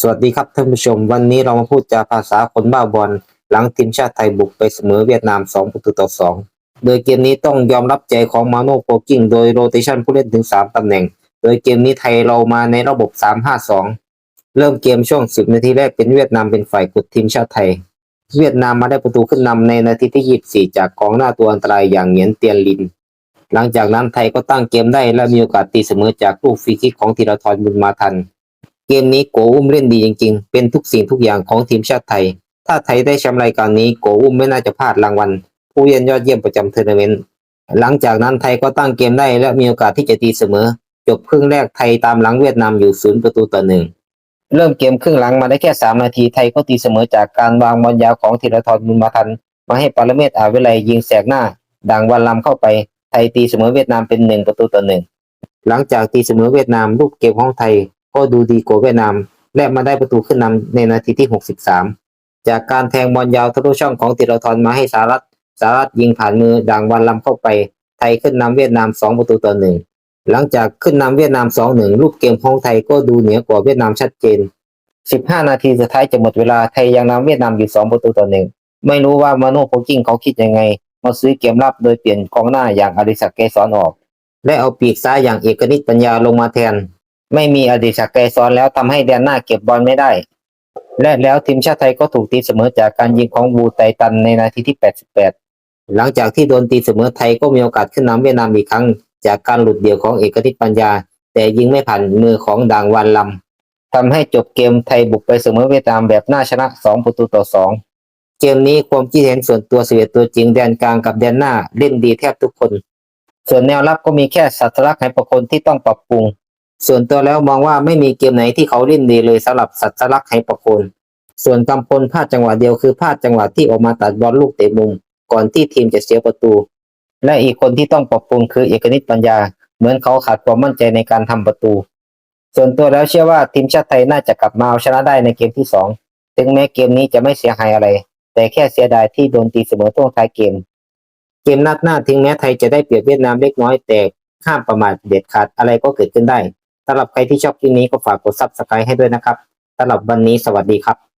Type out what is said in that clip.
สวัสดีครับท่านผู้ชม วันนี้เรามาพูดจาภาษาคนบ้าบอลหลังทีมชาติไทยบุกไปเสมอเวียดนาม2ประตูต่อ 2 โดยเกมนี้ต้องยอมรับใจของมาโน่โปกิ้งโดยโรเตชันผู้เล่นถึง 3 ตำแหน่ง โดยเกมนี้ไทยเรามาในระบบ 3-5-2 เริ่มเกมช่วง 10 นาทีแรกเป็นเวียดนามเป็นฝ่ายกดทีมชาติไทย เวียดนามมาได้ประตูขึ้นนำในนาทีที่ 24 จากกองหน้าตัวอันตรายอย่างเหงียนเตียนลิน หลังจากนั้นไทยก็ตั้งเกมได้และมีโอกาสตีเสมอจากลูกฟรีคิกของธีรทรบุญมาทัน เกมนี้โกอุ้มเล่นดีจริงๆ เป็นทุกสิ่งทุกอย่างของทีมชาติไทย ถ้าไทยได้แชมป์รายการนี้โกอุ้มไม่น่าจะพลาดรางวัลผู้เล่นยอดเยี่ยมประจำทัวร์นาเมนต์ หลังจากนั้นไทยก็ตั้งเกมได้และมีโอกาสที่จะตีเสมอ จบครึ่งแรกไทยตามหลังเวียดนามอยู่ศูนย์ประตูต่อหนึ่งเริ่มเกมครึ่งหลังมาได้แค่ 3 นาทีไทยก็ตีเสมอจากการวางบอลยาวของธีรทรบุญมาทัน มาให้ปารเมศอาวิไลยิงแสกหน้า ดังวันลำเข้าไปไทยตีเสมอเวียดนามเป็นหนึ่งประตูต่อหนึ่งหลังจากตีเสมอเวียดนามรูปเกมของไทย ก็ดูดีกว่าเวียดนาม และมาได้ประตูขึ้นนำในนาทีที่ 63 จากการแทงบอลยาวทะลุช่องของธีรทรมาให้สารัตสารัตยิงผ่านมือดังวันลำเข้าไป ไทยขึ้นนำเวียดนาม 2 ประตูต่อหนึ่งหลังจากขึ้นนำเวียดนาม 2-1รูปเกมของไทยก็ดูเหนือกว่าเวียดนามชัดเจน 15 นาทีสุดท้ายจะหมดเวลาไทยยังนำเวียดนามอยู่ 2 ประตูต่อหนึ่งไม่รู้ว่ามาโน่โพกิ้งเขาคิดยังไง มาซื้อเกมรับโดยเปลี่ยนกองหน้าอย่างอดิศักดิ์เกษรออก และเอาปีกซ้ายอย่างเอกนิตปัญญาลงมาแทน ไม่มีอดิศักดิ์เกษรแล้วทำให้แดนหน้าเก็บบอลไม่ได้ และแล้วทีมชาติไทยก็ถูกตีเสมอจากการยิงของบูไตตันในนาทีที่ 88 หลังจากที่โดนตีเสมอไทยก็มีโอกาสขึ้นนำเวียดนามอีกครั้ง จากการหลุดเดี่ยวของเอกนิตปัญญา แต่ยิงไม่ผ่านมือของด่างวันลำทำให้จบเกมไทยบุกไปเสมอเวียดนามแบบน่าชนะ 2 ประตูต่อ 2 เกมนี้ความคิดเห็นส่วนตัวเสียตัวจริงแดนกลางกับแดนหน้าเล่นดีแทบทุกคน ส่วนแนวรับก็มีแค่สัตลักษณ์ไหประคนที่ต้องปรับปรุง ส่วนตัวแล้วมองว่าไม่มีเกมไหนที่เขาเล่นดีเลยสำหรับสัตลักษณ์ไหประคน ส่วนกำพลพลาดจังหวะเดียวคือพลาดจังหวะที่ออกมาตัดบอลลูกเตะมุม ก่อนที่ทีมจะเสียประตู และอีกคนที่ต้องปรับปรุงคือเอกนิตปัญญา เหมือนเขาขาดความมั่นใจในการทำประตู ส่วนตัวแล้วเชื่อว่าทีมชาติไทยน่าจะกลับมาเอาชนะได้ในเกมที่สองถึงแม้เกมนี้จะไม่เสียหายอะไร แต่แค่เสียดายที่โดนตีเสมอช่วงท้ายเกม เกมนัดหน้าถึงแม้ไทยจะได้เปรียบเวียดนามเล็กน้อยแต่ห้ามประมาทเด็ดขาดอะไรก็เกิดขึ้นได้ สำหรับใครที่ชอบคลิปนี้ก็ฝากกดซับสไครต์ให้ด้วยนะครับสำหรับวันนี้สวัสดีครับ